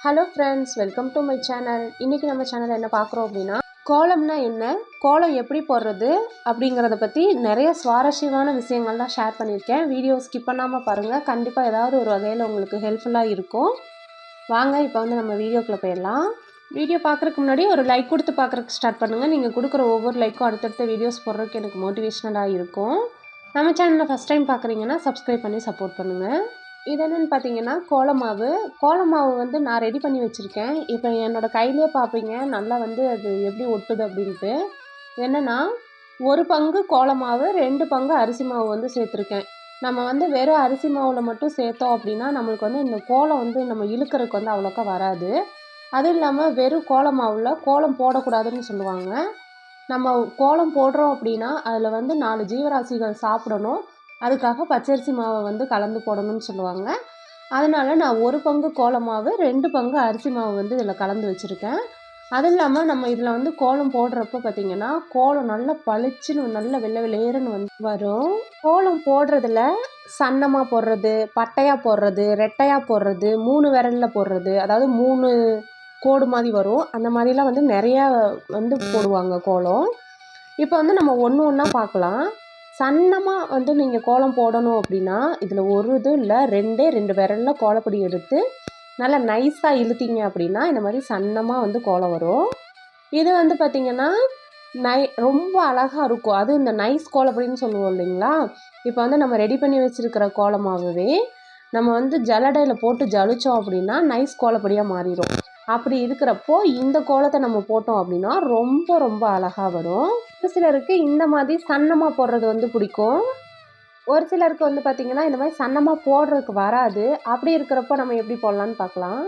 Hello friends welcome to my channel இன்றைக்கி நம்ம சேனலில் என்ன பார்க்குறோம் அப்படின்னா கோலம்னா என்ன கோலம் எப்படி போடுறது அப்படிங்கிறத பற்றி நிறைய சுவாரஸ்யமான விஷயங்கள்லாம் ஷேர் பண்ணியிருக்கேன். வீடியோ ஸ்கிப் பண்ணாமல் பாருங்கள் கண்டிப்பாக ஏதாவது ஒரு வகையில் உங்களுக்கு ஹெல்ப்ஃபுல்லாக இருக்கும். வாங்க இப்போ வந்து நம்ம வீடியோக்குள்ளே போயிடலாம். வீடியோ பார்க்குறதுக்கு முன்னாடி ஒரு லைக் கொடுத்து பார்க்குறக்கு ஸ்டார்ட் பண்ணுங்கள் நீங்கள் கொடுக்குற ஒவ்வொரு லைக்கும் அடுத்தடுத்த வீடியோஸ் போடுறதுக்கு எனக்கு மோட்டிவேஷ்னலாக இருக்கும். நம்ம சேனலில் ஃபஸ்ட் டைம் பார்க்குறீங்கன்னா சப்ஸ்கிரைப் பண்ணி சப்போர்ட் பண்ணுங்கள் இது என்னென்னு பார்த்தீங்கன்னா கோலமாவு. கோலமாவு வந்து நான் ரெடி பண்ணி வச்சுருக்கேன். இப்போ என்னோடய கையிலே பார்ப்பீங்க நல்லா வந்து அது எப்படி ஒட்டுது அப்படின்ட்டு. என்னென்னா ஒரு பங்கு கோலமாவு ரெண்டு பங்கு அரிசி மாவு வந்து சேர்த்துருக்கேன். நம்ம வந்து வெறும் அரிசி மாவில் மட்டும் சேர்த்தோம் அப்படின்னா நம்மளுக்கு வந்து இந்த கோலம் வந்து நம்ம இழுக்கிறதுக்கு வந்து அவ்வளோக்கா வராது. அதுவும் இல்லாமல் வெறும் கோலமாவில் கோலம் போடக்கூடாதுன்னு சொல்லுவாங்க. நம்ம கோலம் போடுறோம் அப்படின்னா அதில் வந்து நாலு ஜீவராசிகள் சாப்பிடணும். அதுக்காக பச்சரிசி மாவை வந்து கலந்து போடணும்னு சொல்லுவாங்க. அதனால் நான் ஒரு பங்கு கோலம் மாவு ரெண்டு பங்கு அரிசி மாவு வந்து இதில் கலந்து வச்சுருக்கேன். அதுவும் இல்லாமல் நம்ம இதில் வந்து கோலம் போடுறப்ப பார்த்திங்கன்னா கோலம் நல்லா பளிச்சுன்னு நல்ல வெள்ளை வெளியேறுன்னு வந்து வரும். கோலம் போடுறதுல சன்னமாக போடுறது பட்டையாக போடுறது ரெட்டையாக போடுறது மூணு விரலில் போடுறது அதாவது மூணு கோடு மாதிரி வரும். அந்த மாதிரிலாம் வந்து நிறையா வந்து போடுவாங்க கோலம். இப்போ வந்து நம்ம ஒன்று ஒன்றா பார்க்கலாம் சன்னமாக வந்து நீங்கள் கோலம் போடணும் அப்படின்னா இதில் ஒரு இதுவும் இல்லை ரெண்டே ரெண்டு விரலில் கோலப்பொடி எடுத்து நல்லா நைஸாக இழுத்தீங்க அப்படின்னா இந்த மாதிரி சன்னமாக வந்து கோலம் வரும். இது வந்து பார்த்திங்கன்னா நை ரொம்ப அழகாக இருக்கும். அது இந்த நைஸ் கோலப்பொடின்னு சொல்லுவோம் இல்லைங்களா? இப்போ வந்து நம்ம ரெடி பண்ணி வச்சுருக்கிற கோலமாகவே நம்ம வந்து ஜலடையில் போட்டு ஜலித்தோம் அப்படின்னா நைஸ் கோலப்பொடியாக மாறிடும் அப்படி இருக்கிறப்போ இந்த கோலத்தை நம்ம போட்டோம் அப்படின்னா ரொம்ப ரொம்ப அழகாக வரும். ஒரு சிலருக்கு இந்த மாதிரி சன்னமாக போடுறது வந்து பிடிக்கும். ஒரு சிலருக்கு வந்து பார்த்திங்கன்னா இந்த மாதிரி சன்னமாக போடுறதுக்கு வராது. அப்படி இருக்கிறப்போ நம்ம எப்படி போடலான்னு பார்க்கலாம்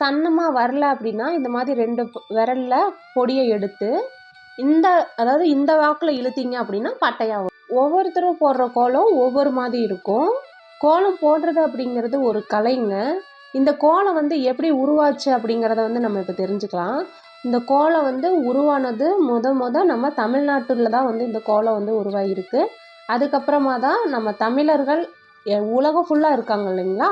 சன்னமாக வரல அப்படின்னா இந்த மாதிரி ரெண்டு விரலில் பொடியை எடுத்து இந்த அதாவது இந்த வாக்கில் இழுத்தீங்க அப்படின்னா பட்டையாகும். ஒவ்வொருத்தரும் போடுற கோலம் ஒவ்வொரு மாதிரி இருக்கும். கோலம் போடுறது அப்படிங்கிறது ஒரு கலைங்க. இந்த கோலம் வந்து எப்படி உருவாச்சு அப்படிங்கிறத வந்து நம்ம இப்போ தெரிஞ்சுக்கலாம். இந்த கோலம் வந்து உருவானது முத முத நம்ம தமிழ்நாட்டில் தான் வந்து இந்த கோலம் வந்து உருவாகிருக்கு அதுக்கப்புறமா தான் நம்ம தமிழர்கள் உலகம் ஃபுல்லாக இருக்காங்க இல்லைங்களா?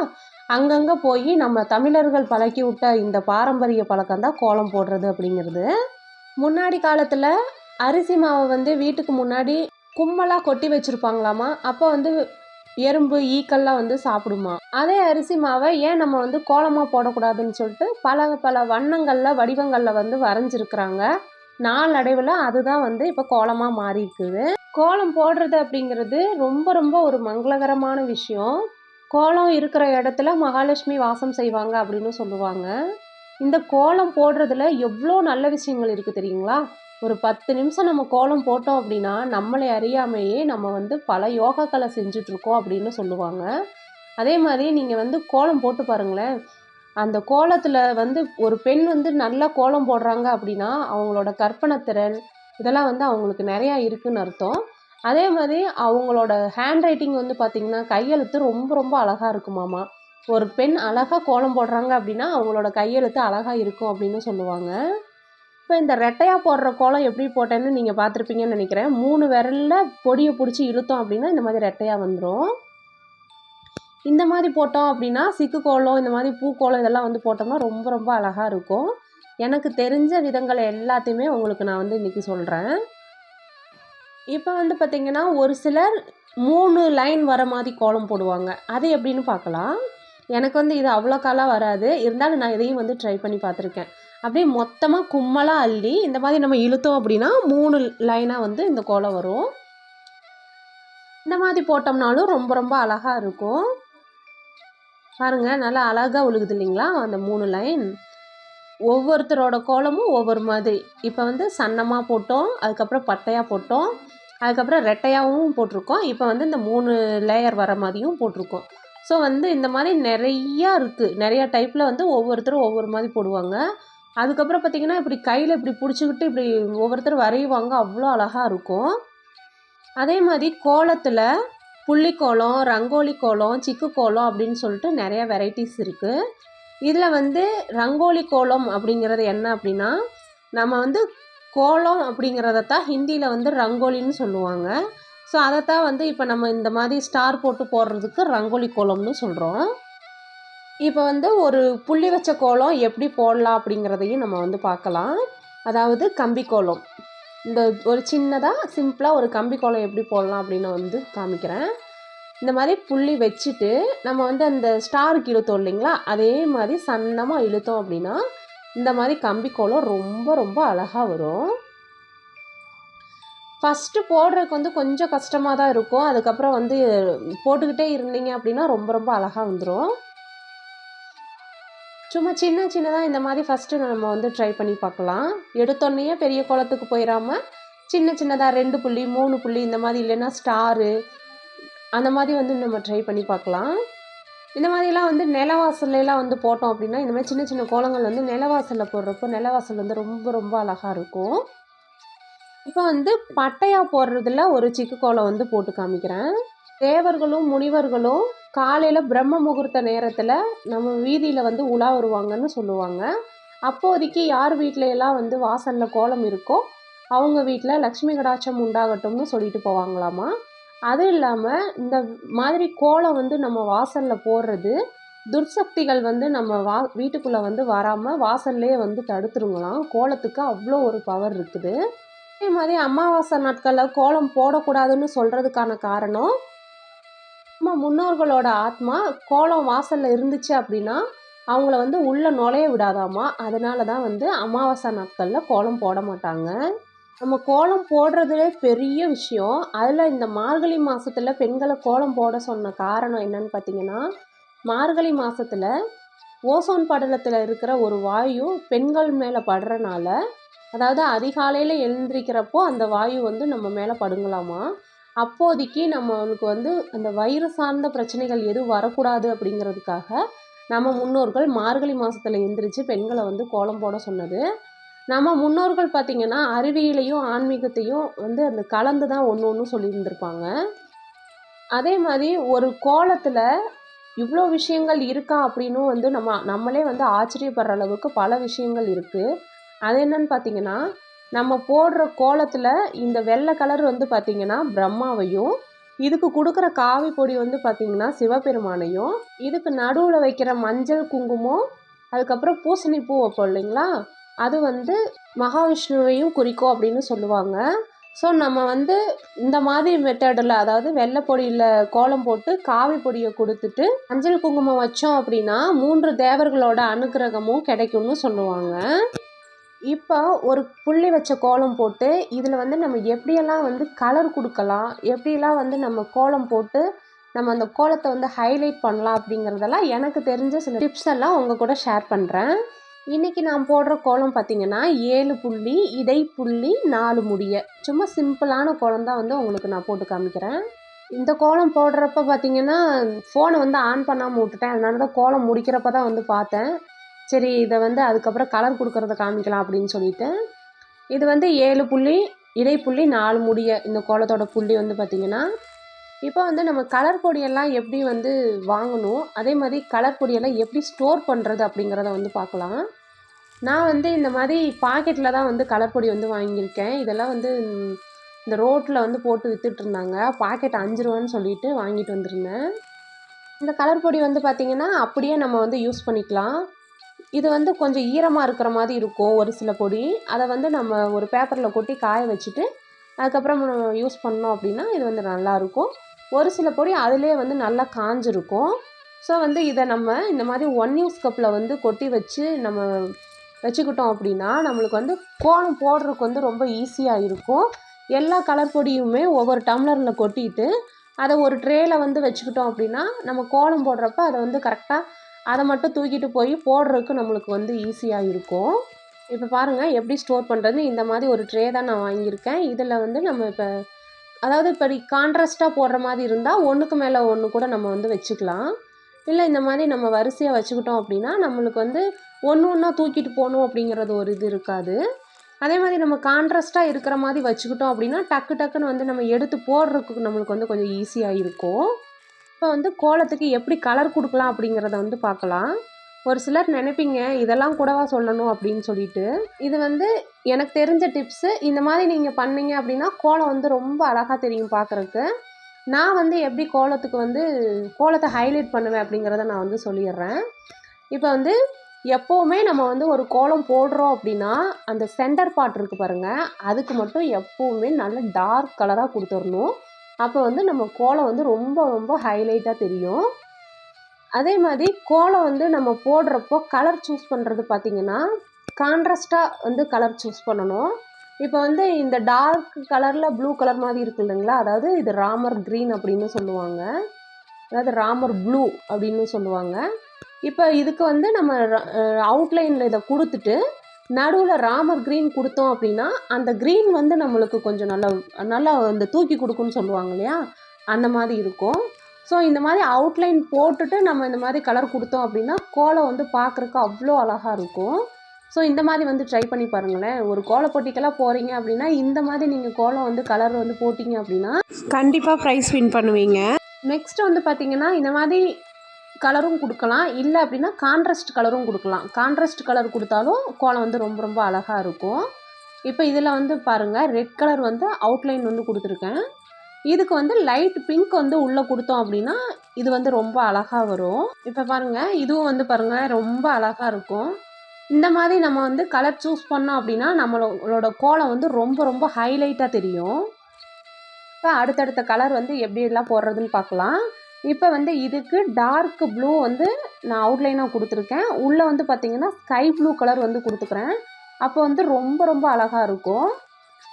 அங்கங்கே போய் நம்ம தமிழர்கள் பழக்கி விட்ட இந்த பாரம்பரிய பழக்கம் தான் கோலம் போடுறது அப்படிங்கிறது. முன்னாடி காலத்தில் அரிசி மாவை வந்து வீட்டுக்கு முன்னாடி கும்மலாக கொட்டி வச்சுருப்பாங்களாமா? அப்போ வந்து எறும்பு ஈக்கள்லாம் வந்து சாப்பிடுமா? அதே அரிசி மாவை ஏன் நம்ம வந்து கோலமாக போடக்கூடாதுன்னு சொல்லிட்டு பல பல வண்ணங்களில் வடிவங்களில் வந்து வரைஞ்சிருக்கிறாங்க. நாளடைவில் அதுதான் வந்து இப்போ கோலமாக மாறி இருக்குது கோலம் போடுறது அப்படிங்கிறது ரொம்ப ரொம்ப ஒரு மங்களகரமான விஷயம். கோலம் இருக்கிற இடத்துல மகாலட்சுமி வாசம் செய்வாங்க அப்படின்னு சொல்லுவாங்க. இந்த கோலம் போடுறதுல எவ்வளோ நல்ல விஷயங்கள் இருக்குது தெரியுங்களா? ஒரு பத்து நிமிஷம் நம்ம கோலம் போட்டோம் அப்படின்னா நம்மளை அறியாமையே நம்ம வந்து பல யோகாக்களை செஞ்சிட்ருக்கோம் அப்படின்னு சொல்லுவாங்க. அதே மாதிரி நீங்கள் வந்து கோலம் போட்டு பாருங்களேன். அந்த கோலத்தில் வந்து ஒரு பெண் வந்து நல்லா கோலம் போடுறாங்க அப்படின்னா அவங்களோட கற்பனை திறன் இதெல்லாம் வந்து அவங்களுக்கு நிறையா இருக்குதுன்னு அர்த்தம். அதே மாதிரி அவங்களோட ஹேண்ட் ரைட்டிங் வந்து பார்த்திங்கன்னா கையெழுத்து ரொம்ப ரொம்ப அழகாக இருக்குமாமா ஒரு பெண் அழகாக கோலம் போடுறாங்க அப்படின்னா அவங்களோட கையெழுத்து அழகாக இருக்கும் அப்படின்னு சொல்லுவாங்க. இப்போ இந்த ரெட்டையாக போடுற கோலம் எப்படி போட்டேன்னு நீங்கள் பார்த்துருப்பீங்கன்னு நினைக்கிறேன். மூணு விரலில் பொடியை பிடிச்சி இழுத்தோம் அப்படின்னா இந்த மாதிரி ரெட்டையாக வந்துடும் இந்த மாதிரி போட்டோம் அப்படின்னா சிக்கு கோலம் இந்த மாதிரி பூக்கோலம் இதெல்லாம் வந்து போட்டோம்னா ரொம்ப ரொம்ப அழகாக இருக்கும். எனக்கு தெரிஞ்ச விதங்களை எல்லாத்தையுமே உங்களுக்கு நான் வந்து இன்றைக்கி சொல்கிறேன் இப்போ வந்து பார்த்திங்கன்னா ஒரு சிலர் மூணு லைன் வர மாதிரி கோலம் போடுவாங்க. அது எப்படின்னு பார்க்கலாம். எனக்கு வந்து இது அவ்வளோ காலாக வராது. இருந்தாலும் நான் இதையும் வந்து ட்ரை பண்ணி பார்த்துருக்கேன். அப்படியே மொத்தமாக கும்மலாக அள்ளி இந்த மாதிரி நம்ம இழுத்தோம் அப்படின்னா மூணு லைனாக வந்து இந்த கோலம் வரும். இந்த மாதிரி போட்டோம்னாலும் ரொம்ப ரொம்ப அழகாக இருக்கும். பாருங்கள் நல்லா அழகாக ஒழுகுது இல்லைங்களா அந்த மூணு லைன் ஒவ்வொருத்தரோட கோலமும் ஒவ்வொரு மாதிரி. இப்போ வந்து சன்னமாக போட்டோம் அதுக்கப்புறம் பட்டையாக போட்டோம் அதுக்கப்புறம் ரெட்டையாகவும் போட்டிருக்கோம். இப்போ வந்து இந்த மூணு லேயர் வர மாதிரியும் போட்டிருக்கோம். ஸோ வந்து இந்த மாதிரி நிறையா இருக்குது நிறையா டைப்பில் வந்து ஒவ்வொருத்தரும் ஒவ்வொரு மாதிரி போடுவாங்க. அதுக்கப்புறம் பார்த்திங்கன்னா இப்படி கையில் இப்படி பிடிச்சிக்கிட்டு இப்படி ஒவ்வொருத்தர் வரைவாங்க. அவ்வளோ அழகாக இருக்கும். அதே மாதிரி கோலத்தில் புள்ளி கோலம் ரங்கோலி கோலம் சிக்கு கோலம் அப்படின்னு சொல்லிட்டு நிறையா வெரைட்டிஸ் இருக்குது இதில் வந்து ரங்கோலி கோலம் அப்படிங்கிறது என்ன அப்படின்னா நம்ம வந்து கோலம் அப்படிங்கிறதத்தான் ஹிந்தியில் வந்து ரங்கோலின்னு சொல்லுவாங்க. ஸோ அதைத்தான் வந்து இப்போ நம்ம இந்த மாதிரி ஸ்டார் போட்டு போடுறதுக்கு ரங்கோலி கோலம்னு சொல்கிறோம் இப்போ வந்து ஒரு புள்ளி வச்ச கோலம் எப்படி போடலாம் அப்படிங்கிறதையும் நம்ம வந்து பார்க்கலாம். அதாவது கம்பி கோலம். இந்த ஒரு சின்னதாக சிம்பிளாக ஒரு கம்பி கோலம் எப்படி போடலாம் அப்படின்னு வந்து காமிக்கிறேன். இந்த மாதிரி புள்ளி வச்சுட்டு நம்ம வந்து அந்த ஸ்டாருக்கு இழுத்தோம் இல்லைங்களா? அதே மாதிரி சன்னமாக இழுத்தோம் அப்படின்னா இந்த மாதிரி கம்பி கோலம் ரொம்ப ரொம்ப அழகாக வரும். ஃபஸ்ட்டு போடுறதுக்கு வந்து கொஞ்சம் கஷ்டமாக தான் இருக்கும். அதுக்கப்புறம் வந்து போட்டுக்கிட்டே இருந்தீங்க அப்படின்னா ரொம்ப ரொம்ப அழகாக வந்துடும் சும்மா சின்ன சின்னதாக இந்த மாதிரி ஃபஸ்ட்டு நம்ம வந்து ட்ரை பண்ணி பார்க்கலாம். எடுத்தோடனே பெரிய குளத்துக்கு போயிடாமல் சின்ன சின்னதாக ரெண்டு புள்ளி மூணு புள்ளி இந்த மாதிரி இல்லைன்னா ஸ்டாரு அந்த மாதிரி வந்து நம்ம ட்ரை பண்ணி பார்க்கலாம். இந்த மாதிரிலாம் வந்து நிலவாசல்லாம் வந்து போட்டோம் அப்படின்னா இந்த மாதிரி சின்ன சின்ன கோலங்கள் வந்து நிலவாசலில் போடுறப்போ நிலவாசல் வந்து ரொம்ப ரொம்ப அழகாக இருக்கும். இப்போ வந்து பட்டையாக போடுறதுல ஒரு சிக்கு கோலம் வந்து போட்டு காமிக்கிறேன். தேவர்களும் முனிவர்களும் காலையில் பிரம்ம முகூர்த்த நேரத்தில் நம்ம வீதியில் வந்து உலா வருவாங்கன்னு சொல்லுவாங்க. அப்போதைக்கு யார் வீட்டில எல்லாம் வந்து வாசலில் கோலம் இருக்கோ அவங்க வீட்டில் லக்ஷ்மி கடாட்சம் உண்டாகட்டும்னு சொல்லிட்டு போவாங்களாமா? அதுவும் இல்லாமல் இந்த மாதிரி கோலம் வந்து நம்ம வாசலில் போடுறது துர்சக்திகள் வந்து நம்ம வா வீட்டுக்குள்ளே வந்து வராமல் வாசல்லே வந்து தடுத்துருங்களாம். கோலத்துக்கு அவ்வளோ ஒரு பவர் இருக்குது. அதே மாதிரி அமாவாசை நாட்களில் கோலம் போடக்கூடாதுன்னு சொல்கிறதுக்கான காரணம் நம்ம முன்னோர்களோட ஆத்மா கோலம் வாசலில் இருந்துச்சு அப்படின்னா அவங்கள வந்து உள்ளே நுழைய விடாதாமா அதனால தான் வந்து அமாவாசை நாட்களில் கோலம் போட மாட்டாங்க. நம்ம கோலம் போடுறதுலே பெரிய விஷயம். அதில் இந்த மார்கழி மாதத்தில் பெண்களை கோலம் போட சொன்ன காரணம் என்னன்னு பார்த்தீங்கன்னா மார்கழி மாதத்தில் ஓசோன் படலத்தில் இருக்கிற ஒரு வாயு பெண்கள் மேலே படுறனால அதாவது அதிகாலையில் எழுந்திரிக்கிறப்போ அந்த வாயு வந்து நம்ம மேலே படுங்கலாமா அப்போதைக்கு நம்மளுக்கு வந்து அந்த வயிறு சார்ந்த பிரச்சனைகள் எதுவும் வரக்கூடாது அப்படிங்கிறதுக்காக நம்ம முன்னோர்கள் மார்கழி மாதத்தில் எந்திரிச்சு பெண்களை வந்து கோலம் போட சொன்னது. நம்ம முன்னோர்கள் பார்த்திங்கன்னா அறிவியலையும் ஆன்மீகத்தையும் வந்து அந்த கலந்து தான் ஒன்று ஒன்று சொல்லியிருந்திருப்பாங்க. அதே மாதிரி ஒரு கோலத்தில் இவ்வளோ விஷயங்கள் இருக்கா அப்படின்னும் வந்து நம்ம நம்மளே வந்து ஆச்சரியப்படுற அளவுக்கு பல விஷயங்கள் இருக்குது அது என்னன்னு பார்த்தீங்கன்னா நம்ம போடுற கோலத்தில் இந்த வெள்ளை கலர் வந்து பார்த்திங்கன்னா பிரம்மாவையும் இதுக்கு கொடுக்குற காவி பொடி வந்து பார்த்திங்கன்னா சிவபெருமானையும் இதுக்கு நடுவில் வைக்கிற மஞ்சள் குங்குமம் அதுக்கப்புறம் பூசணி பூ வைப்போம் இல்லைங்களா? அது வந்து மகாவிஷ்ணுவையும் குறிக்கும் அப்படின்னு சொல்லுவாங்க. ஸோ நம்ம வந்து இந்த மாதிரி மெத்தடில் அதாவது வெள்ளை பொடியில் கோலம் போட்டு காவி பொடியை கொடுத்துட்டு மஞ்சள் குங்குமம் வச்சோம் அப்படின்னா மூன்று தேவர்களோட அனுகிரகமும் கிடைக்கும்னு சொல்லுவாங்க. இப்போ ஒரு புள்ளி வச்ச கோலம் போட்டு இதில் வந்து நம்ம எப்படியெல்லாம் வந்து கலர் கொடுக்கலாம் எப்படியெல்லாம் வந்து நம்ம கோலம் போட்டு நம்ம அந்த கோலத்தை வந்து ஹைலைட் பண்ணலாம் அப்படிங்கிறதெல்லாம் எனக்கு தெரிஞ்ச சில டிப்ஸ் எல்லாம் உங்கள் கூட ஷேர் பண்ணுறேன் இன்றைக்கி நான் போடுற கோலம் பார்த்திங்கன்னா ஏழு புள்ளி இடை புள்ளி நாலு முடிய. சும்மா சிம்பிளான கோலம் தான் வந்து உங்களுக்கு நான் போட்டு காமிக்கிறேன். இந்த கோலம் போடுறப்ப பார்த்திங்கன்னா ஃபோனை வந்து ஆன் பண்ணாமல் விட்டுட்டேன். அதனால தான் கோலம் முடிக்கிறப்ப தான் வந்து பார்த்தேன். சரி இதை வந்து அதுக்கப்புறம் கலர் கொடுக்குறத காமிக்கலாம் அப்படின்னு சொல்லிட்டு இது வந்து ஏழு புள்ளி இடைப்புள்ளி நாலு முடிய இந்த கோலத்தோட புள்ளி வந்து பார்த்திங்கன்னா இப்போ வந்து நம்ம கலர் பொடியெல்லாம் எப்படி வந்து வாங்கணும் அதே மாதிரி கலர் பொடியெல்லாம் எப்படி ஸ்டோர் பண்ணுறது அப்படிங்கிறத வந்து பார்க்கலாம். நான் வந்து இந்த மாதிரி பாக்கெட்டில் தான் வந்து கலர் பொடி வந்து வாங்கியிருக்கேன். இதெல்லாம் வந்து இந்த ரோட்டில் வந்து போட்டு விற்றுட்டு இருந்தாங்க. பாக்கெட் அஞ்சு ரூபான்னு சொல்லிட்டு வாங்கிட்டு வந்திருந்தேன். இந்த கலர் பொடி வந்து பார்த்திங்கன்னா அப்படியே நம்ம வந்து யூஸ் பண்ணிக்கலாம். இது வந்து கொஞ்சம் ஈரமாக இருக்கிற மாதிரி இருக்கும் ஒரு சில பொடி. அதை வந்து நம்ம ஒரு பேப்பரில் கொட்டி காய வச்சுட்டு அதுக்கப்புறம் யூஸ் பண்ணோம் அப்படின்னா இது வந்து நல்லாயிருக்கும் ஒரு சில பொடி அதிலே வந்து நல்லா காஞ்சிருக்கும். ஸோ வந்து இதை நம்ம இந்த மாதிரி ஒன் யூஸ் கப்பில் வந்து கொட்டி வச்சு நம்ம வச்சுக்கிட்டோம் அப்படின்னா நம்மளுக்கு வந்து கோலம் போடுறதுக்கு வந்து ரொம்ப ஈஸியாக இருக்கும். எல்லா கலர் பொடியுமே ஒவ்வொரு டம்ளரில் கொட்டிட்டு அதை ஒரு ட்ரேயில் வந்து வச்சுக்கிட்டோம் அப்படின்னா நம்ம கோலம் போடுறப்ப அதை வந்து கரெக்டாக அதை மட்டும் தூக்கிட்டு போய் போடுறதுக்கு நம்மளுக்கு வந்து ஈஸியாக இருக்கும். இப்போ பாருங்கள் எப்படி ஸ்டோர் பண்ணுறது இந்த மாதிரி ஒரு ட்ரே தான் நான் வாங்கியிருக்கேன். இதில் வந்து நம்ம இப்போ அதாவது இப்படி கான்ட்ராஸ்ட்டாக போடுற மாதிரி இருந்தால் ஒன்றுக்கு மேலே ஒன்று கூட நம்ம வந்து வச்சுக்கலாம். இல்லை இந்த மாதிரி நம்ம வரிசையாக வச்சுக்கிட்டோம் அப்படின்னா நம்மளுக்கு வந்து ஒன்று ஒன்றா தூக்கிட்டு போகணும் அப்படிங்கிறது ஒரு இது இருக்காது. அதே மாதிரி நம்ம கான்ட்ராஸ்ட்டாக இருக்கிற மாதிரி வச்சுக்கிட்டோம் அப்படின்னா டக்கு டக்குன்னு வந்து நம்ம எடுத்து போடுறதுக்கு நம்மளுக்கு வந்து கொஞ்சம் ஈஸியாக இருக்கும். இப்போ வந்து கோலத்துக்கு எப்படி கலர் கொடுக்கலாம் அப்படிங்கிறத வந்து பார்க்கலாம். ஒரு சிலர் நினைப்பீங்க இதெல்லாம் கூடவா சொல்லணும்? அப்படின்னு சொல்லிட்டு. இது வந்து எனக்கு தெரிஞ்ச டிப்ஸு இந்த மாதிரி நீங்கள் பண்ணீங்க அப்படின்னா கோலம் வந்து ரொம்ப அழகாக தெரியும் பார்க்குறக்கு நான் வந்து எப்படி கோலத்துக்கு வந்து கோலத்தை ஹைலைட் பண்ணுவேன் அப்படிங்கிறத நான் வந்து சொல்லிடுறேன். இப்போ வந்து எப்போவுமே நம்ம வந்து ஒரு கோலம் போடுறோம் அப்படின்னா அந்த சென்டர் பார்ட் இருக்குது பாருங்கள் அதுக்கு மட்டும் எப்போவுமே நல்ல டார்க் கலராக கொடுத்துடணும். அப்போ வந்து நம்ம கோலம் வந்து ரொம்ப ரொம்ப ஹைலைட்டாக தெரியும். அதே மாதிரி கோலம் வந்து நம்ம போடுறப்போ கலர் சூஸ் பண்ணுறது பார்த்திங்கன்னா கான்ட்ராஸ்டாக வந்து கலர் சூஸ் பண்ணணும். இப்போ வந்து இந்த டார்க் கலரில் ப்ளூ கலர் மாதிரி இருக்கு இல்லைங்களா? அதாவது இது ராமர் க்ரீன் அப்படின்னு சொல்லுவாங்க. அதாவது ராமர் ப்ளூ அப்படின்னு சொல்லுவாங்க. இப்போ இதுக்கு வந்து நம்ம அவுட்லைனில் இதை கொடுத்துட்டு நடுவில் ராமர் க்ரீன் கொடுத்தோம் அப்படின்னா அந்த க்ரீன் வந்து நம்மளுக்கு கொஞ்சம் நல்லா நல்லா அந்த தூக்கி கொடுக்குன்னு சொல்லுவாங்க இல்லையா? அந்த மாதிரி இருக்கும். ஸோ இந்த மாதிரி அவுட்லைன் போட்டுட்டு நம்ம இந்த மாதிரி கலர் கொடுத்தோம் அப்படின்னா கோலம் வந்து பார்க்குறக்கு அவ்வளோ அழகாக இருக்கும். ஸோ இந்த மாதிரி வந்து ட்ரை பண்ணி பாருங்களேன். ஒரு கோலம் போட்டிக்கெல்லாம் போகிறீங்க அப்படின்னா இந்த மாதிரி நீங்கள் கோலம் வந்து கலர் வந்து போட்டிங்க அப்படின்னா கண்டிப்பாக ப்ரைஸ் வின் பண்ணுவீங்க. நெக்ஸ்ட் வந்து பார்த்தீங்கன்னா இந்த மாதிரி கலரும் கொடுக்கலாம். இல்லை அப்படின்னா கான்ட்ராஸ்ட் கலரும் கொடுக்கலாம். கான்ட்ராஸ்ட் கலர் கொடுத்தாலும் கோலம் வந்து ரொம்ப ரொம்ப அழகாக இருக்கும். இப்போ இதில் வந்து பாருங்கள் ரெட் கலர் வந்து அவுட்லைன் வந்து கொடுத்துருக்கேன். இதுக்கு வந்து லைட் பிங்க் வந்து உள்ளே கொடுத்தோம் அப்படின்னா இது வந்து ரொம்ப அழகாக வரும். இப்போ பாருங்கள் இதுவும் வந்து பாருங்கள் ரொம்ப அழகாக இருக்கும். இந்த மாதிரி நம்ம வந்து கலர் சூஸ் பண்ணோம் அப்படின்னா நம்மளோட கோலம் வந்து ரொம்ப ரொம்ப ஹைலைட்டாக தெரியும். இப்போ அடுத்தடுத்த கலர் வந்து எப்படி எல்லாம் போடுறதுன்னு பார்க்கலாம். இப்போ வந்து இதுக்கு டார்க் ப்ளூ வந்து நான் அவுட்லைனாக கொடுத்துருக்கேன். உள்ளே வந்து பார்த்திங்கன்னா ஸ்கை ப்ளூ கலர் வந்து கொடுத்துக்கிறேன். அப்போ வந்து ரொம்ப ரொம்ப அழகாக இருக்கும்.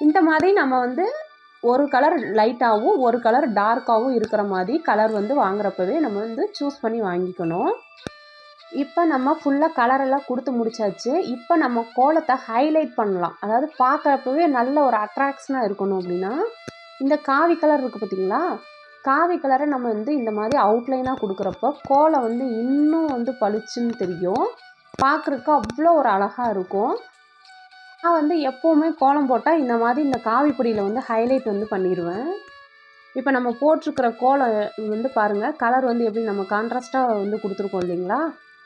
இந்த மாதிரி நம்ம வந்து ஒரு கலர் லைட்டாகவும் ஒரு கலர் டார்க்காகவும் இருக்கிற மாதிரி கலர் வந்து வாங்குறப்பவே நம்ம வந்து சூஸ் பண்ணி வாங்கிக்கணும். இப்போ நம்ம ஃபுல்லாக கலரெல்லாம் கொடுத்து முடிச்சாச்சு. இப்போ நம்ம கோலத்தை ஹைலைட் பண்ணலாம். அதாவது பார்க்குறப்பவே நல்ல ஒரு அட்ராக்ஷனாக இருக்கணும் அப்படின்னா இந்த காவி கலர் இருக்குது பார்த்தீங்களா காவி கலரை நம்ம வந்து இந்த மாதிரி அவுட்லைனாக கொடுக்குறப்போ கோலம் வந்து இன்னும் வந்து பளிச்சுன்னு தெரியும். பார்க்குறக்கு அவ்வளோ ஒரு அழகாக இருக்கும். நான் வந்து எப்போவுமே கோலம் போட்டால் இந்த மாதிரி இந்த காவி பொடியில் வந்து ஹைலைட் வந்து பண்ணிடுவேன் இப்போ நம்ம போட்டிருக்கிற கோலம் வந்து பாருங்கள் கலர் வந்து எப்படி நம்ம கான்ட்ராஸ்ட்டாக வந்து கொடுத்துருக்கோம் இல்லைங்களா?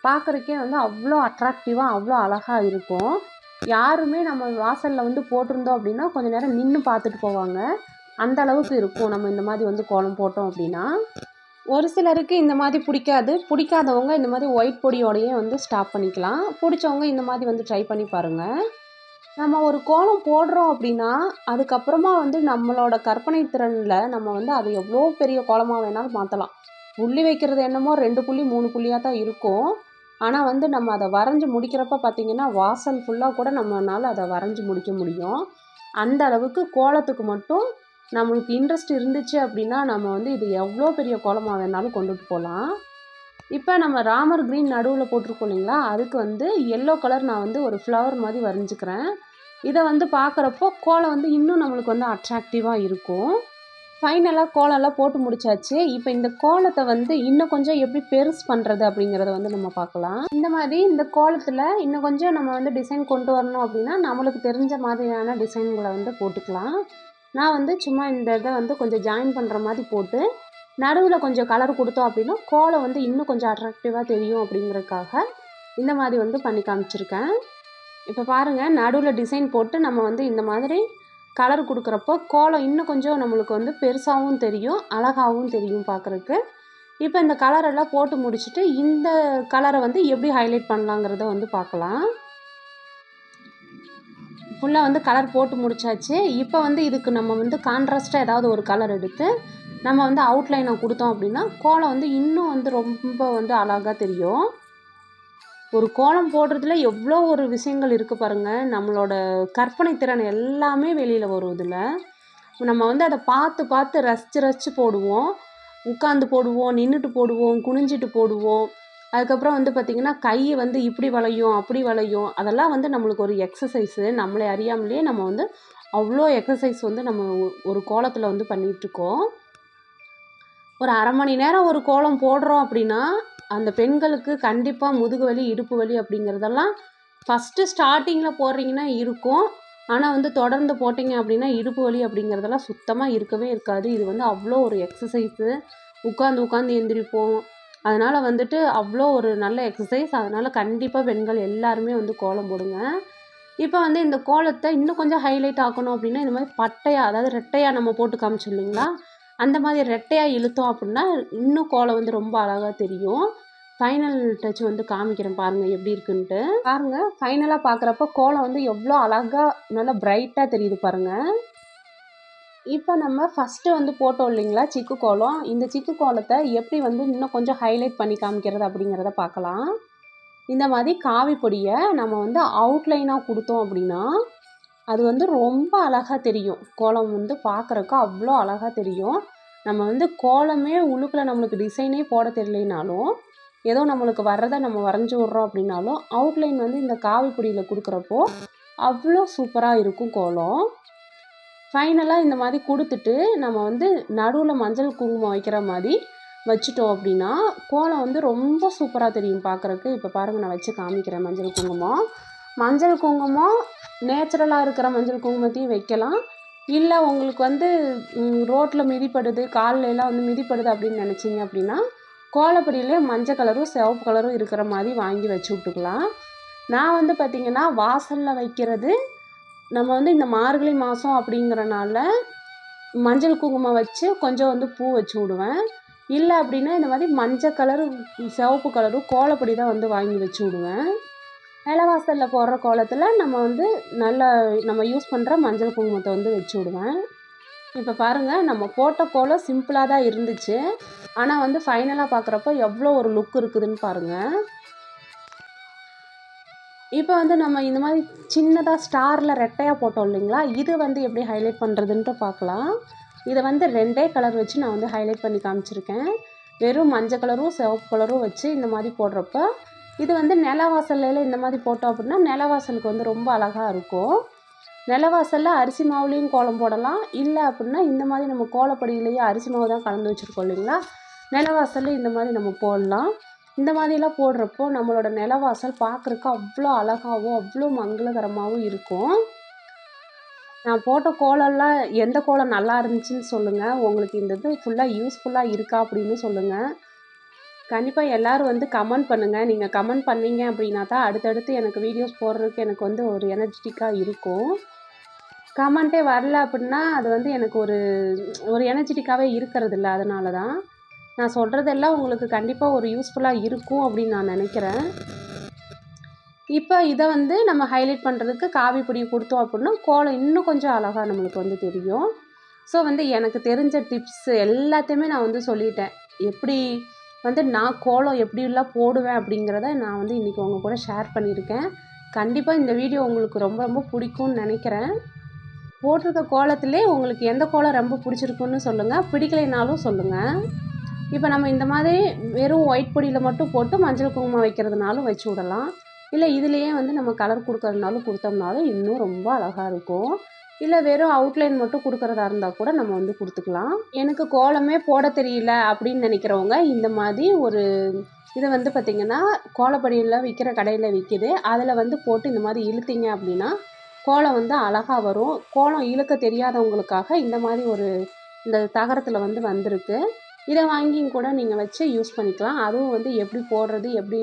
பார்க்குறக்கே வந்து அவ்வளோ அட்ராக்டிவாக அவ்வளோ அழகாக இருக்கும். யாருமே நம்ம வாசலில் வந்து போட்டிருந்தோம் அப்படின்னா கொஞ்சம் நேரம் நின்று பார்த்துட்டு போவாங்க. அந்த அளவுக்கு இருக்கும். நம்ம இந்த மாதிரி வந்து கோலம் போட்டோம் அப்படின்னா ஒரு சிலருக்கு இந்த மாதிரி பிடிக்காது. பிடிக்காதவங்க இந்த மாதிரி ஒயிட் பொடியோடையே வந்து ஸ்டாப் பண்ணிக்கலாம். பிடிச்சவங்க இந்த மாதிரி வந்து ட்ரை பண்ணி பாருங்கள் நம்ம ஒரு கோலம் போடுறோம் அப்படின்னா அதுக்கப்புறமா வந்து நம்மளோட கற்பனை திறனில் நம்ம வந்து அது எவ்வளோ பெரிய கோலமாக வேணாலும் மாற்றலாம் புள்ளி வைக்கிறது என்னமோ ரெண்டு புள்ளி மூணு புள்ளியாக தான் இருக்கும். ஆனால் வந்து நம்ம அதை வரைஞ்சி முடிக்கிறப்ப பார்த்திங்கன்னா வாசல் ஃபுல்லாக கூட நம்மளால் அதை வரைஞ்சி முடிக்க முடியும். அந்த அளவுக்கு கோலத்துக்கு மட்டும் நம்மளுக்கு இன்ட்ரெஸ்ட் இருந்துச்சு அப்படின்னா நம்ம வந்து இது எவ்வளோ பெரிய கோலமாக வேணாலும் கொண்டுட்டு போகலாம் இப்போ நம்ம ராமர் க்ரீன் நடுவில் போட்டிருக்கோம் இல்லைங்களா? அதுக்கு வந்து எல்லோ கலர் நான் வந்து ஒரு ஃப்ளவர் மாதிரி வரைஞ்சிக்கிறேன். இதை வந்து பார்க்குறப்போ கோலம் வந்து இன்னும் நம்மளுக்கு வந்து அட்ராக்டிவாக இருக்கும். ஃபைனலாக கோலம்லாம் போட்டு முடிச்சாச்சு. இப்போ இந்த கோலத்தை வந்து இன்னும் கொஞ்சம் எப்படி பெருசு பண்ணுறது அப்படிங்கிறத வந்து நம்ம பார்க்கலாம். இந்த மாதிரி இந்த கோலத்தில் இன்னும் கொஞ்சம் நம்ம வந்து டிசைன் கொண்டு வரணும் அப்படின்னா நம்மளுக்கு தெரிஞ்ச மாதிரியான டிசைன்களை வந்து போட்டுக்கலாம். நான் வந்து சும்மா இந்த இதை வந்து கொஞ்சம் ஜாயின் பண்ணுற மாதிரி போட்டு நடுவில் கொஞ்சம் கலர் கொடுத்தோம் அப்படின்னா கோலம் வந்து இன்னும் கொஞ்சம் அட்ராக்டிவாக தெரியும் அப்படிங்கிறதுக்காக இந்த மாதிரி வந்து பண்ணி காமிச்சிருக்கேன். இப்போ பாருங்கள் நடுவில் டிசைன் போட்டு நம்ம வந்து இந்த மாதிரி கலர் கொடுக்குறப்போ கோலம் இன்னும் கொஞ்சம் நம்மளுக்கு வந்து பெருசாகவும் தெரியும் அழகாகவும் தெரியும் பார்க்குறக்கு இப்போ இந்த கலரெல்லாம் போட்டு முடிச்சுட்டு இந்த கலரை வந்து எப்படி ஹைலைட் பண்ணலாங்கிறத வந்து பார்க்கலாம் ஃபுல்லாக வந்து கலர் போட்டு முடிச்சாச்சு. இப்போ வந்து இதுக்கு நம்ம வந்து கான்ட்ராஸ்ட்டாக ஏதாவது ஒரு கலர் எடுத்து நம்ம வந்து அவுட்லைனை கொடுத்தோம் அப்படின்னா கோலம் வந்து இன்னும் வந்து ரொம்ப வந்து அழகாக தெரியும். ஒரு கோலம் போடுறதுல எவ்வளோ ஒரு விஷயங்கள் இருக்குது பாருங்கள் நம்மளோட கற்பனை திறன் எல்லாமே வெளியில் வரும் இதில். நம்ம வந்து அதை பார்த்து பார்த்து ரசித்து ரசித்து போடுவோம். உட்காந்து போடுவோம் நின்றுட்டு போடுவோம் குனிஞ்சிட்டு போடுவோம். அதுக்கப்புறம் வந்து பார்த்திங்கன்னா கை வந்து இப்படி வளையும் அப்படி வளையும் அதெல்லாம் வந்து நம்மளுக்கு ஒரு எக்ஸசைஸு நம்மளை அறியாமலே நம்ம வந்து அவ்வளோ எக்ஸசைஸ் வந்து நம்ம ஒரு கோலத்தில் வந்து பண்ணிகிட்ருக்கோம் ஒரு அரை மணி நேரம் ஒரு கோலம் போடுறோம் அப்படின்னா அந்த பெண்களுக்கு கண்டிப்பாக முதுகு வலி இடுப்பு வலி அப்படிங்கிறதெல்லாம் ஃபஸ்ட்டு ஸ்டார்டிங்கில் போடுறீங்கன்னா இருக்கும். ஆனால் வந்து தொடர்ந்து போட்டிங்க அப்படின்னா இடுப்பு வலி அப்படிங்கிறதெல்லாம் சுத்தமாக இருக்கவே இருக்காது. இது வந்து அவ்வளோ ஒரு எக்ஸசைஸு உட்காந்து உட்காந்து எந்திரிப்போம். அதனால் வந்துட்டு அவ்வளோ ஒரு நல்ல எக்ஸசைஸ் அதனால் கண்டிப்பாக பெண்கள் எல்லாருமே வந்து கோலம் போடுங்க. இப்போ வந்து இந்த கோலத்தை இன்னும் கொஞ்சம் ஹைலைட் ஆக்கணும் அப்படின்னா இந்த மாதிரி பட்டையாக அதாவது ரெட்டையாக நம்ம போட்டு காமிச்சோம் இல்லைங்களா? அந்த மாதிரி ரெட்டையாக இழுத்தோம் அப்படின்னா இன்னும் கோலம் வந்து ரொம்ப அழகாக தெரியும். ஃபைனல் டச் வந்து காமிக்கிறேன் பாருங்கள் எப்படி இருக்குன்ட்டு. பாருங்கள் ஃபைனலாக பார்க்குறப்ப கோலம் வந்து எவ்வளோ அழகாக நல்லா பிரைட்டாக தெரியுது பாருங்கள் இப்போ நம்ம ஃபஸ்ட்டு வந்து போட்டோம் இல்லைங்களா சிக்கு கோலம். இந்த சிக்கு கோலத்தை எப்படி வந்து இன்னும் கொஞ்சம் ஹைலைட் பண்ணி காமிக்கிறது அப்படிங்கிறத பார்க்கலாம். இந்த மாதிரி காவி பொடியை நம்ம வந்து அவுட்லைனாக கொடுத்தோம் அப்படின்னா அது வந்து ரொம்ப அழகாக தெரியும். கோலம் வந்து பார்க்குறக்கு அவ்வளோ அழகாக தெரியும். நம்ம வந்து கோலமே உழுக்கில் நம்மளுக்கு டிசைனே போட தெரியலனாலும் ஏதோ நம்மளுக்கு வர்றதை நம்ம வரைஞ்சி விட்றோம் அப்படின்னாலும் அவுட்லைன் வந்து இந்த காவி பொடியில் கொடுக்குறப்போ அவ்வளோ சூப்பராக இருக்கும் கோலம். ஃபைனலாக இந்த மாதிரி கொடுத்துட்டு நம்ம வந்து நடுவில் மஞ்சள் குங்குமம் வைக்கிற மாதிரி வச்சுட்டோம் அப்படின்னா கோலம் வந்து ரொம்ப சூப்பராக தெரியும் பார்க்குறக்கு இப்போ பாருங்கள் நான் வச்சு காமிக்கிறேன் மஞ்சள் குங்குமம். மஞ்சள் குங்குமம் நேச்சுரலாக இருக்கிற மஞ்சள் குங்குமத்தையும் வைக்கலாம். இல்லை உங்களுக்கு வந்து ரோட்டில் மிதிப்படுது கால்ல வந்து மிதிப்படுது அப்படின்னு நினச்சிங்க அப்படின்னா கோலப்பொடியிலே மஞ்சள் கலரும் சிவப்பு கலரும் இருக்கிற மாதிரி வாங்கி வச்சு விட்டுக்கலாம். நான் வந்து பார்த்திங்கன்னா வாசலில் வைக்கிறது நம்ம வந்து இந்த மார்கழி மாதம் அப்படிங்கிறனால மஞ்சள் குங்குமம் வச்சு கொஞ்சம் வந்து பூ வச்சு விடுவேன். இல்லை அப்படின்னா இந்த மாதிரி மஞ்சள் கலரு சிவப்பு கலரும் கோலப்பொடி தான் வந்து வாங்கி வச்சு விடுவேன். நிலவாசலில் போடுற கோலத்தில் நம்ம வந்து நல்ல நம்ம யூஸ் பண்ணுற மஞ்சள் குங்குமத்தை வந்து வச்சு விடுவேன். இப்போ பாருங்கள் நம்ம போட்ட கோலம் சிம்பிளாக தான் இருந்துச்சு. ஆனால் வந்து ஃபைனலாக பார்க்குறப்ப எவ்வளோ ஒரு லுக் இருக்குதுன்னு பாருங்கள் இப்போ வந்து நம்ம இந்த மாதிரி சின்னதாக ஸ்டாரில் ரெட்டையாக போட்டோம் இல்லைங்களா? இது வந்து எப்படி ஹைலைட் பண்ணுறதுன்ட்டு பார்க்கலாம். இதை வந்து ரெண்டே கலர் வச்சு நான் வந்து ஹைலைட் பண்ணி காமிச்சிருக்கேன். வெறும் மஞ்சள் கலரும் சிவப்பு கலரும் வச்சு இந்த மாதிரி போடுறப்ப இது வந்து நிலவாசல்ல இந்த மாதிரி போட்டோம் அப்படின்னா நிலவாசலுக்கு வந்து ரொம்ப அழகாக இருக்கும். நிலவாசலில் அரிசி மாவுலேயும் கோலம் போடலாம். இல்லை அப்படின்னா இந்த மாதிரி நம்ம கோலப்படியிலேயே அரிசி மாவு தான் கலந்து வச்சுருக்கோம் இல்லைங்களா? நிலவாசலில் இந்த மாதிரி நம்ம போடலாம். இந்த மாதிரிலாம் போடுறப்போ நம்மளோட நிலவாசல் பார்க்குறக்கு அவ்வளோ அழகாகவும் அவ்வளோ மங்களகரமாகவும் இருக்கும். நான் போட்ட கோலம்லாம் எந்த கோலம் நல்லா இருந்துச்சுன்னு சொல்லுங்கள் உங்களுக்கு இந்த இது ஃபுல்லாக யூஸ்ஃபுல்லாக இருக்கா அப்படின்னு சொல்லுங்கள் கண்டிப்பாக எல்லோரும் வந்து கமெண்ட் பண்ணுங்கள் நீங்கள் கமெண்ட் பண்ணீங்க அப்படின்னா தான் அடுத்தடுத்து எனக்கு வீடியோஸ் போடுறதுக்கு எனக்கு வந்து ஒரு எனர்ஜெட்டிக்காக இருக்கும். கமெண்ட்டே வரல அப்படின்னா அது வந்து எனக்கு ஒரு ஒரு எனர்ஜெட்டிக்காகவே இருக்கிறது இல்லை அதனால தான் நான் சொல்கிறதெல்லாம் உங்களுக்கு கண்டிப்பாக ஒரு யூஸ்ஃபுல்லாக இருக்கும் அப்படின்னு நான் நினைக்கிறேன். இப்போ இதை வந்து நம்ம ஹைலைட் பண்ணுறதுக்கு காவி பொடி கொடுத்தோம் அப்படின்னா கோலம் இன்னும் கொஞ்சம் அழகாக நம்மளுக்கு வந்து தெரியும். ஸோ வந்து எனக்கு தெரிஞ்ச டிப்ஸ் எல்லாத்தையுமே நான் வந்து சொல்லிட்டேன். எப்படி வந்து நான் கோலம் எப்படிலாம் போடுவேன் அப்படிங்கிறத நான் வந்து இன்றைக்கி உங்கள் கூட ஷேர் பண்ணியிருக்கேன். கண்டிப்பாக இந்த வீடியோ உங்களுக்கு ரொம்ப ரொம்ப பிடிக்கும்னு நினைக்கிறேன். போட்டிருக்க கோலத்திலே உங்களுக்கு எந்த கோலம் ரொம்ப பிடிச்சிருக்குன்னு சொல்லுங்கள் பிடிக்கலைனாலும் சொல்லுங்கள் இப்போ நம்ம இந்த மாதிரி வெறும் ஒயிட் பொடியில் மட்டும் போட்டு மஞ்சள் குங்குமம் வைக்கிறதுனாலும் வச்சு விடலாம். இல்லை இதுலேயே வந்து நம்ம கலர் கொடுக்கறதுனாலும் கொடுத்தோம்னாலும் இன்னும் ரொம்ப அழகாக இருக்கும். இல்லை வெறும் அவுட்லைன் மட்டும் கொடுக்குறதா இருந்தால் கூட நம்ம வந்து கொடுத்துக்கலாம். எனக்கு கோலமே போட தெரியல அப்படின்னு நினைக்கிறவங்க இந்த மாதிரி ஒரு இதை வந்து பார்த்திங்கன்னா கோலப்படியில் விற்கிற கடையில் விற்கிது அதில் வந்து போட்டு இந்த மாதிரி இழுத்திங்க அப்படின்னா கோலம் வந்து அழகாக வரும். கோலம் இழுக்க தெரியாதவங்களுக்காக இந்த மாதிரி ஒரு இந்த தகரத்தில் வந்து வந்திருக்கு. இதை வாங்கியும் கூட நீங்கள் வச்சு யூஸ் பண்ணிக்கலாம். அதுவும் வந்து எப்படி போடுறது எப்படி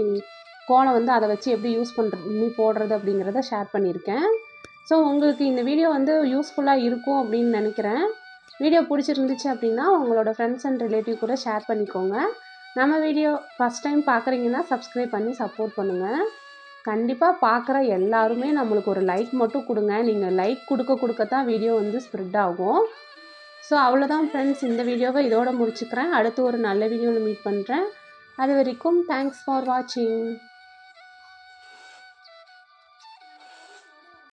கோலம் வந்து அதை வச்சு எப்படி யூஸ் பண்ணுறது நீ போடுறது அப்படிங்கிறத ஷேர் பண்ணியிருக்கேன். ஸோ உங்களுக்கு இந்த வீடியோ வந்து யூஸ்ஃபுல்லாக இருக்கும் அப்படின்னு நினைக்கிறேன். வீடியோ பிடிச்சிருந்துச்சு அப்படின்னா உங்களோட ஃப்ரெண்ட்ஸ் அண்ட் ரிலேட்டிவ் கூட ஷேர் பண்ணிக்கோங்க. நம்ம வீடியோ ஃபஸ்ட் டைம் பார்க்குறீங்கன்னா சப்ஸ்கிரைப் பண்ணி சப்போர்ட் பண்ணுங்கள் கண்டிப்பாக பார்க்குற எல்லாருமே நம்மளுக்கு ஒரு லைக் மட்டும் கொடுங்க. நீங்கள் லைக் கொடுக்க கொடுக்க தான் வீடியோ வந்து ஸ்ப்ரெட் ஆகும். ஸோ அவ்வளோதான் ஃப்ரெண்ட்ஸ் இந்த வீடியோவை இதோட முடிச்சுக்கிறேன். அடுத்து ஒரு நல்ல வீடியோவில் மீட் பண்ணுறேன் அது வரைக்கும் தேங்க்ஸ் ஃபார் வாட்சிங்